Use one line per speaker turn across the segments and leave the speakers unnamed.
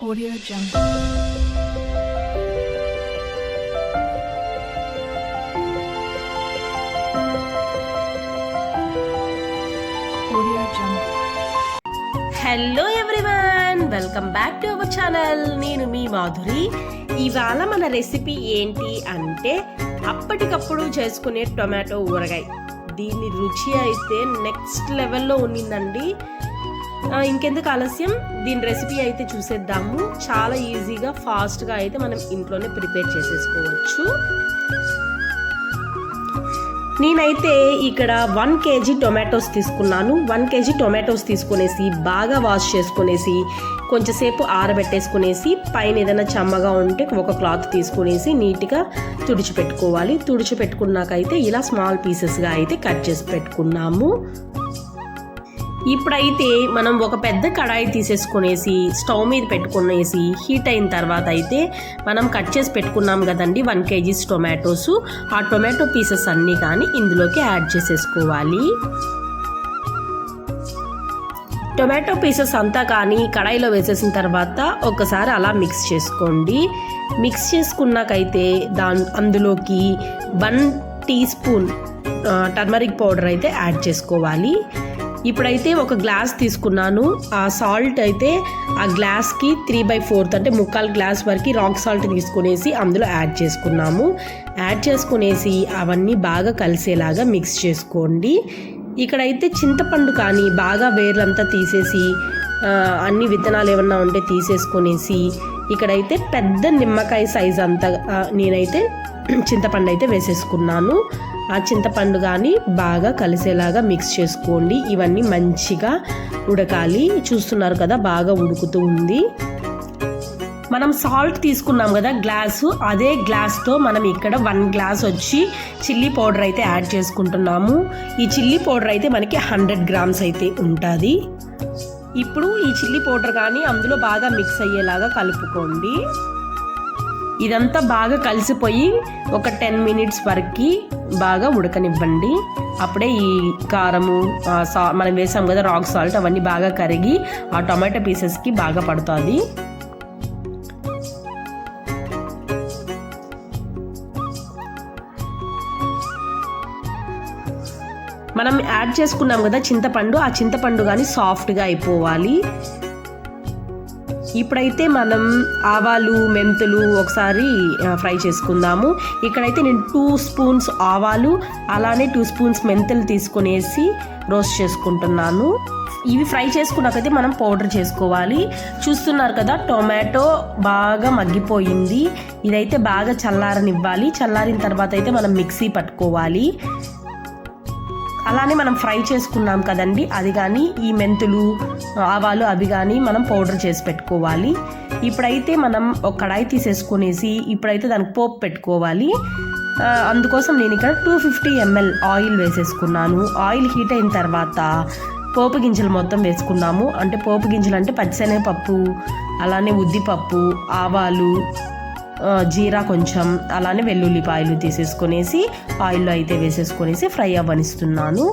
Audio Jungle. Audio Jungle.
Hello everyone welcome back to our channel నేను మీ మాధురి. ఇవాళ మన రెసిపీ ఏంటి అంటే అప్పటికప్పుడు చేసుకునే టొమాటో ఊరగాయ. దీని రుచి అయితే నెక్స్ట్ లెవెల్లో ఉన్నిందండి. ఇంకెందుకు ఆలస్యం? దీని రెసిపీ అయితే చూసేద్దాము. చాలా ఈజీగా ఫాస్ట్గా అయితే మనం ఇంట్లోనే ప్రిపేర్ చేసేసుకోవచ్చు. నేనైతే ఇక్కడ వన్ కేజీ టొమాటోస్ తీసుకున్నాను. వన్ కేజీ టొమాటోస్ తీసుకునేసి బాగా వాష్ చేసుకునేసి కొంచెంసేపు ఆరబెట్టేసుకునేసి పైన ఏదైనా చెమ్మగా ఉంటే ఒక క్లాత్ తీసుకునేసి నీట్గా తుడిచిపెట్టుకోవాలి. తుడిచిపెట్టుకున్నాకైతే ఇలా స్మాల్ పీసెస్గా అయితే కట్ చేసి పెట్టుకున్నాము. ఇప్పుడైతే మనం ఒక పెద్ద కడాయి తీసేసుకునేసి స్టవ్ మీద పెట్టుకునేసి హీట్ అయిన తర్వాత అయితే మనం కట్ చేసి పెట్టుకున్నాం కదండి వన్ కేజీస్ టొమాటోస్. ఆ టొమాటో పీసెస్ అన్నీ కానీ ఇందులోకి యాడ్ చేసేసుకోవాలి. టొమాటో పీసెస్ అంతా కానీ కడాయిలో వేసేసిన తర్వాత ఒకసారి అలా మిక్స్ చేసుకోండి. మిక్స్ చేసుకున్నాకైతే దాని అందులోకి one teaspoon turmeric powder అయితే యాడ్ చేసుకోవాలి. ఇప్పుడైతే ఒక గ్లాస్ తీసుకున్నాను. ఆ సాల్ట్ అయితే ఆ గ్లాస్కి త్రీ బై ఫోర్త్ అంటే ముక్కాలు గ్లాస్ వరకు రాక్ సాల్ట్ తీసుకునేసి అందులో యాడ్ చేసుకున్నాము. యాడ్ చేసుకునేసి అవన్నీ బాగా కలిసేలాగా మిక్స్ చేసుకోండి. ఇక్కడైతే చింతపండు కానీ బాగా వేర్లంతా తీసేసి అన్ని విత్తనాలు ఏమన్నా ఉంటే తీసేసుకునేసి ఇక్కడైతే పెద్ద నిమ్మకాయ సైజ్ అంతా నేనైతే చింతపండు అయితే వేసేసుకున్నాను. ఆ చింతపండు కానీ బాగా కలిసేలాగా మిక్స్ చేసుకోండి. ఇవన్నీ మంచిగా ఉడకాలి. చూస్తున్నారు కదా బాగా ఉడుకుతూ ఉంది. మనం సాల్ట్ తీసుకున్నాం కదా గ్లాసు. అదే గ్లాస్తో మనం ఇక్కడ వన్ గ్లాస్ వచ్చి చిల్లీ పౌడర్ అయితే యాడ్ చేసుకుంటున్నాము. ఈ చిల్లీ పౌడర్ అయితే మనకి హండ్రెడ్ గ్రామ్స్ అయితే ఉంటుంది. ఇప్పుడు ఈ చిల్లీ పౌడర్ కానీ అందులో బాగా మిక్స్ అయ్యేలాగా కలుపుకోండి. ఇదంతా బాగా కలిసిపోయి ఒక టెన్ మినిట్స్ వరకు బాగా ఉడకనివ్వండి. అప్పుడే ఈ కారము సా మనం వేసాం కదా రాక్ సాల్ట్ అవన్నీ బాగా కరిగి ఆ టొమాటో పీసెస్కి బాగా పడుతుంది. మనం యాడ్ చేసుకున్నాం కదా చింతపండు ఆ చింతపండు కానీ సాఫ్ట్గా అయిపోవాలి. ఇప్పుడైతే మనం ఆవాలు మెంతులు ఒకసారి ఫ్రై చేసుకుందాము. ఇక్కడైతే నేను టూ స్పూన్స్ ఆవాలు అలానే టూ స్పూన్స్ మెంతులు తీసుకునేసి రోస్ట్ చేసుకుంటున్నాను. ఇవి ఫ్రై చేసుకున్నాకైతే మనం పౌడర్ చేసుకోవాలి. చూస్తున్నారు కదా టొమాటో బాగా మగ్గిపోయింది. ఇదైతే బాగా చల్లారనివ్వాలి. చల్లారిన తర్వాత అయితే మనం మిక్సీ పట్టుకోవాలి. అలానే మనం ఫ్రై చేసుకున్నాం కదండి. అది కానీ ఈ మెంతులు ఆవాలు అవి కానీ మనం పౌడర్ చేసి పెట్టుకోవాలి. ఇప్పుడైతే మనం ఒక కడాయి తీసేసుకునేసి ఇప్పుడైతే దానికి పోపు పెట్టుకోవాలి. అందుకోసం నేను ఇక్కడ టూ ఫిఫ్టీ ఎంఎల్ ఆయిల్ వేసేసుకున్నాను. ఆయిల్ హీట్ అయిన తర్వాత పోపు గింజలు మొత్తం వేసుకున్నాము. అంటే పోపు గింజలు అంటే పచ్చిశనగపప్పు అలానే ఉద్దిపప్పు ఆవాలు జీరా కొంచెం అలానే వెల్లుల్లిపాయలు తీసేసుకొనేసి ఆయిల్లో అయితే వేసేసుకొనేసి ఫ్రై అవ్వనిస్తున్నాను.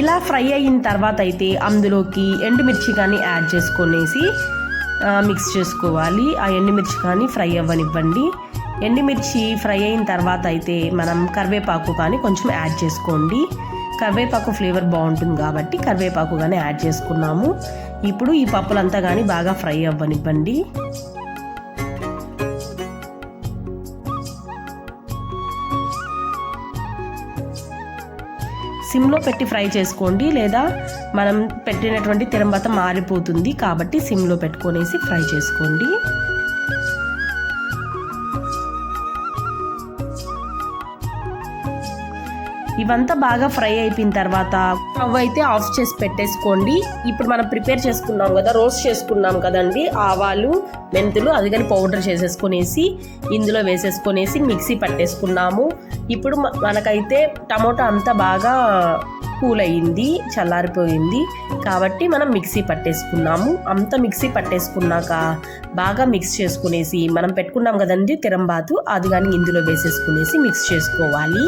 ఇలా ఫ్రై అయిన తర్వాత అయితే అందులోకి ఎండుమిర్చి కానీ యాడ్ చేసుకొనేసి మిక్స్ చేసుకోవాలి. ఆ ఎండుమిర్చి కానీ ఫ్రై అవ్వనివ్వండి. ఎండుమిర్చి ఫ్రై అయిన తర్వాత అయితే మనం కరివేపాకు కానీ కొంచెం యాడ్ చేసుకోండి. కరివేపాకు ఫ్లేవర్ బాగుంటుంది కాబట్టి కరివేపాకు కానీ యాడ్ చేసుకున్నాము. ఇప్పుడు ఈ పప్పులంతా కానీ బాగా ఫ్రై అవ్వనివ్వండి. సిమ్లో పెట్టి ఫ్రై చేసుకోండి లేదా మనం పెట్టినటువంటి తిరంబత మారిపోతుంది కాబట్టి సిమ్లో పెట్టుకొనేసి ఫ్రై చేసుకోండి. ఇవంతా బాగా ఫ్రై అయిపోయిన తర్వాత స్టవ్ అయితే ఆఫ్ చేసి పెట్టేసుకోండి. ఇప్పుడు మనం ప్రిపేర్ చేసుకున్నాం కదా రోస్ట్ చేసుకున్నాం కదండి ఆవాలు మెంతులు అది కానీ పౌడర్ చేసేసుకునేసి ఇందులో వేసేసుకునేసి మిక్సీ పట్టేసుకున్నాము. ఇప్పుడు మనకైతే టమోటా అంతా బాగా కూల్ అయ్యింది చల్లారిపోయింది. కాబట్టి మనం మిక్సీ పట్టేసుకున్నాము. అంత మిక్సీ పట్టేసుకున్నాక బాగా మిక్స్ చేసుకునేసి మనం పెట్టుకున్నాం కదండి తిరంబాతు అది కానీ ఇందులో వేసేసుకునేసి మిక్స్ చేసుకోవాలి.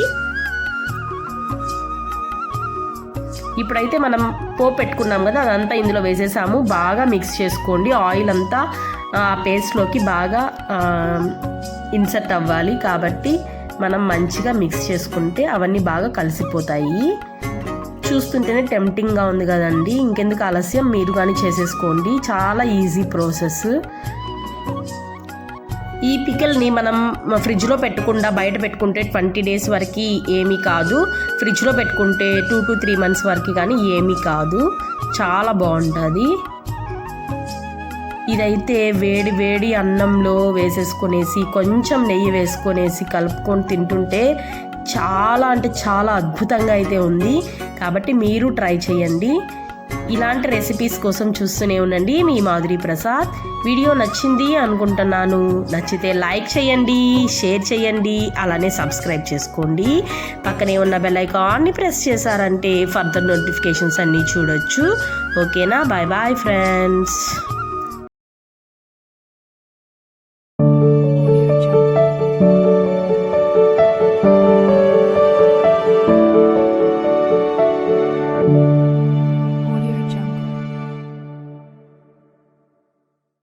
ఇప్పుడైతే మనం పోపు పెట్టుకున్నాం కదా అదంతా ఇందులో వేసేసాము. బాగా మిక్స్ చేసుకోండి. ఆయిల్ అంతా ఆ పేస్ట్లోకి బాగా ఇన్సర్ట్ అవ్వాలి. కాబట్టి మనం మంచిగా మిక్స్ చేసుకుంటే అవన్నీ బాగా కలిసిపోతాయి. చూస్తుంటేనే టెంప్టింగ్గా ఉంది కదండి. ఇంకెందుకు ఆలస్యం? మీరు కానీ చేసేసుకోండి. చాలా ఈజీ ప్రాసెస్ ఈ పికిల్ని మనం ఫ్రిడ్జ్లో పెట్టకుండా బయట పెట్టుకుంటే ట్వంటీ డేస్ వరకు ఏమీ కాదు. ఫ్రిడ్జ్లో పెట్టుకుంటే టూ టు త్రీ మంత్స్ వరకు కానీ ఏమీ కాదు. చాలా బాగుంటుంది. ఇదైతే వేడి వేడి అన్నంలో వేసేసుకునేసి కొంచెం నెయ్యి వేసుకొనేసి కలుపుకొని తింటుంటే చాలా అంటే చాలా అద్భుతంగా అయితే ఉంది. కాబట్టి మీరు ట్రై చేయండి. ఇలాంటి రెసిపీస్ కోసం చూస్తూనే ఉండండి మీ మాధురి ప్రసాద్. వీడియో నచ్చింది అనుకుంటున్నాను. నచ్చితే లైక్ చేయండి షేర్ చేయండి అలానే సబ్స్క్రైబ్ చేసుకోండి. పక్కనే ఉన్న బెల్ ఐకాన్ని ప్రెస్ చేశారంటే ఫర్దర్ నోటిఫికేషన్స్ అన్నీ చూడొచ్చు. ఓకేనా? Bye bye friends